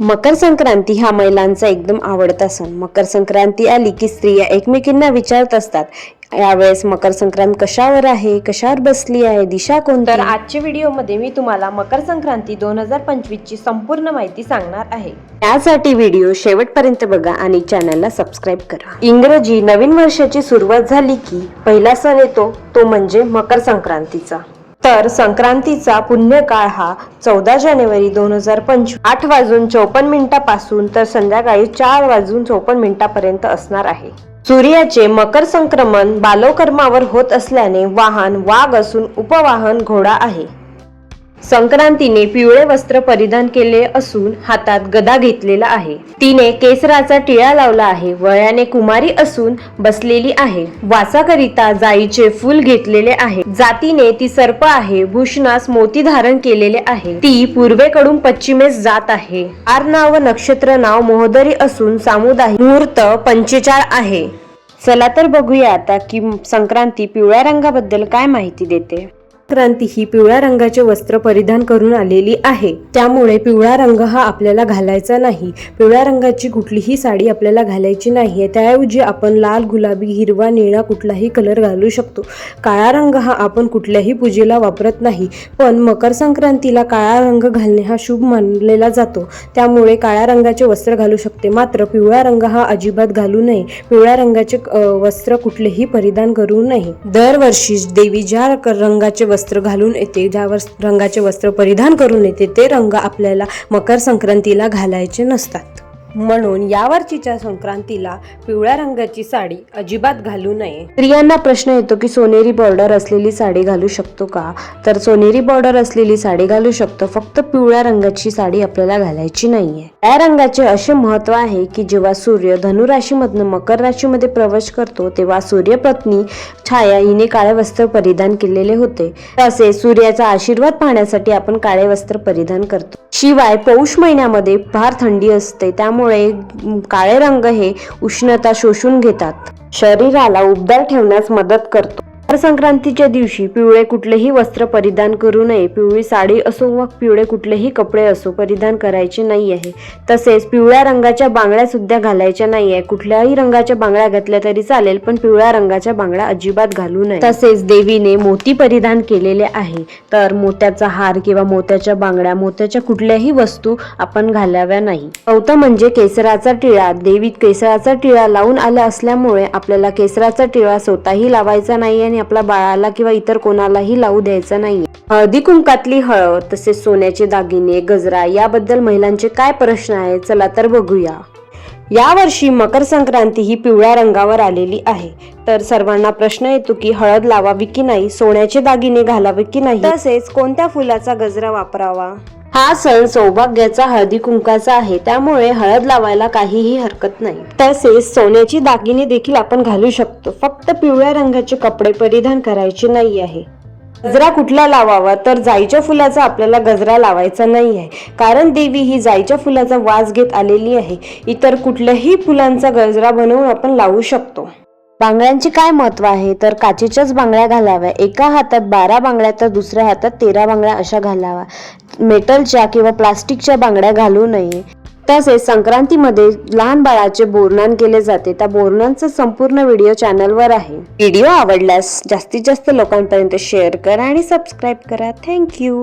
मकर संक्रांती हा महिलांचा एकदम आवडता सण. मकर संक्रांती आली की स्त्रिया एकमेकींना विचारत असतात यावेळेस मकर संक्रांत कशावर आहे? कशावर बसली आहे? दिशा कोणती? तर आजच्या व्हिडिओमध्ये मी तुम्हाला मकर संक्रांती दोन हजार पंचवीस ची संपूर्ण माहिती सांगणार आहे. यासाठी व्हिडिओ शेवटपर्यंत बघा आणि चॅनलला सबस्क्राईब करा. इंग्रजी नवीन वर्षाची सुरुवात झाली की पहिला सण येतो तो म्हणजे मकर संक्रांतीचा. तर संक्रांतीचा पुण्यकाळ हा चौदा जानेवारी दोन हजार पंचवीस. आठ वाजून चौपन्न मिनिटापासून तर संध्याकाळी चार वाजून चौपन्न मिनिटापर्यंत असणार आहे. सूर्याचे मकर संक्रमण बालोकर्मावर होत असल्याने वाहन वाघ असून उपवाहन घोडा आहे. संक्रांतीने पिवळे वस्त्र परिधान केले असून हातात गदा घेतलेला आहे. तिने केसराचा टिळा लावला आहे. वयाने कुमारी असून बसलेली आहे. वासाकरिता जाईचे फूल घेतलेले आहे. जातीने ती सर्प आहे. भूषणास मोती धारण केलेले आहे. ती पूर्वेकडून पश्चिमेस जात आहे. आर्नाव नक्षत्र नाव मोहदरी असून सामुदायिक मुहूर्त पंचेचाळ आहे. चला तर बघूया आता की संक्रांती पिवळ्या रंगाबद्दल काय माहिती देते. संक्रांती ही पिवळ्या रंगाचे वस्त्र परिधान करून आलेली आहे. त्यामुळे पिवळा रंग हा आपल्याला घालायचा नाही. पिवळ्या रंगाची कुठलीही साडी आपल्याला घालायची नाही त्याऐवजी आपण लाल गुलाबी हिरवा निळा कुठलाही कलर घालू शकतो. काळा रंग हा आपण कुठल्याही पूजेला वापरत नाही. पण मकर संक्रांतीला काळा रंग घालणे हा शुभ मानलेला जातो. त्यामुळे काळ्या रंगाचे वस्त्र घालू शकते. मात्र पिवळा रंग हा अजिबात घालू नये. पिवळ्या रंगाचे वस्त्र कुठलेही परिधान करू नये. दरवर्षी देवी ज्या रंगाचे वस्त्र वस्त्र घालून येते. ज्यावर रंगाचे वस्त्र परिधान करून येते ते रंग आपल्याला मकर संक्रांतीला घालायचे नसतात. म्हणून यावर्षीच्या संक्रांतीला पिवळ्या रंगाची साडी अजिबात घालू नये. स्त्रियांना प्रश्न येतो की सोनेरी बॉर्डर असलेली साडी घालू शकतो का? तर सोनेरी बॉर्डर असलेली साडी घालू शकतो फक्त पिवळ्या रंगाची साडी आपल्याला घालायची नाहीये. या रंगाचे असे महत्त्व आहे की जेव्हा सूर्य धनुराशीमधनं मकर राशीमध्ये प्रवेश करतो तेव्हा सूर्यपत्नी छाया हिने काळे वस्त्र परिधान केलेले होते. तसेच सूर्याचा आशीर्वाद पाहण्यासाठी आपण काळे वस्त्र परिधान करतो. शिवाय पौष महिन्यामध्ये फार थंडी असते त्यामुळे त्यामुळे काळे रंग हे उष्णता शोषून घेतात. शरीराला उबदार ठेवण्यास मदत करतो. संक्रांतीच्या दिवशी पिवळे कुठलेही वस्त्र परिधान करू नये. पिवळी साडी असो व पिवळे कुठलेही कपडे असो परिधान करायचे नाही आहे. तसेच पिवळ्या रंगाच्या बांगड्या सुद्धा घालायच्या नाही आहे. कुठल्याही रंगाच्या बांगड्या घातल्या तरी चालेल पण पिवळ्या रंगाच्या बांगड्या अजिबात घालू नये. तसेच देवीने मोती परिधान केलेले आहे. तर मोत्याचा हार किंवा मोत्याच्या बांगड्या मोत्याच्या कुठल्याही वस्तू आपण घालाव्या नाही. चौथं म्हणजे केसराचा टिळा. देवीत केसराचा टिळा लावून आला असल्यामुळे आपल्याला केसराचा टिळा स्वतःही लावायचा नाही आणि आपल्या बाळाला किंवा इतर कोणालाही लावू द्यायचा नाही हळदी कुंकातली हळद तसेच सोन्याचे दागिने गजरा याबद्दल महिलांचे काय प्रश्न आहे चला तर बघूया. यावर्षी मकर संक्रांती ही पिवळ्या रंगावर आलेली आहे. तर सर्वांना प्रश्न येतो की हळद लावावी की नाही सोन्याचे दागिने घालावे की नाही? तसेच कोणत्या फुलाचा गजरा वापरावा? हा सण सौभाग्याचा हळदी कुंकाचा आहे. त्यामुळे हळद लावायला काहीही हरकत नाही. तसेच सोन्याची दागिने देखील आपण घालू शकतो. फक्त पिवळ्या रंगाचे कपडे परिधान करायचे नाही आहे. गजरा कुठला लावावा? तर जाईच्या फुलाचा आपल्याला गजरा लावायचा नाही आहे. कारण देवी ही जाईच्या फुलाचा वास घेत आलेली आहे. इतर कुठल्याही फुलांचा गजरा बनवून आपण लावू शकतो. बांगड्यांचे काय महत्त्व आहे? तर काचेच्याच बांगड्या घालाव्या. एका हातात बारा बांगड्या तर दुसऱ्या हातात तेरा बांगड्या अशा घालाव्या. मेटलच्या किंवा प्लास्टिकच्या बांगड्या घालू नये. तसेच संक्रांतीमध्ये लहान बाळाचे बोरणान केले जाते. त्या बोरणांचा संपूर्ण व्हिडिओ चॅनलवर आहे. व्हिडिओ आवडल्यास जास्तीत जास्त लोकांपर्यंत शेअर करा आणि सबस्क्राईब करा. थँक्यू